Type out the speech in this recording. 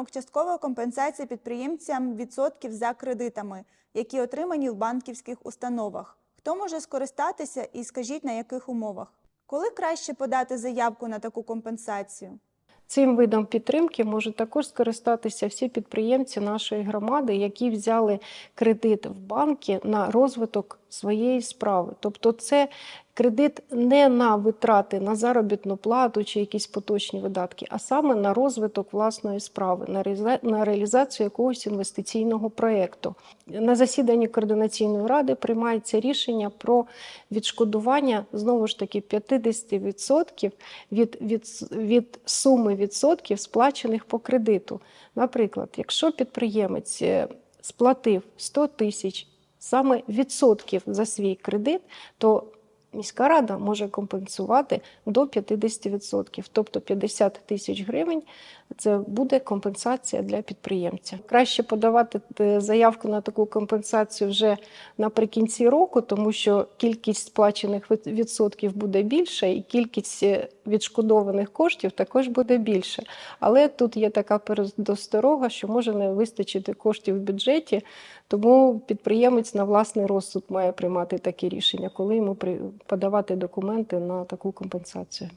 напрямок часткова компенсація підприємцям відсотків за кредитами, які отримані в банківських установах. Хто може скористатися і скажіть на яких умовах? Коли краще подати заявку на таку компенсацію? Цим видом підтримки можуть також скористатися всі підприємці нашої громади, які взяли кредит в банки на розвиток своєї справи. Тобто, це кредит не на витрати на заробітну плату чи якісь поточні видатки, а саме на розвиток власної справи, на реалізацію якогось інвестиційного проєкту. На засіданні координаційної ради приймається рішення про відшкодування знову ж таки 50% від, від, від суми відсотків, сплачених по кредиту. Наприклад, якщо підприємець е, сплатив 100 тисяч саме відсотків за свій кредит, то міська рада може компенсувати до 50%, тобто 50 тисяч гривень це буде компенсація для підприємця. Краще подавати е, заявку на таку компенсацію вже наприкінці року, тому що кількість сплачених відсотків буде більша, і кількість е, відшкодованих коштів також буде більше. Але тут є така передосторога, що може не вистачити коштів в бюджеті, тому підприємець на власний розсуд має приймати такі рішення, коли йому при- подавати документи на таку компенсацію.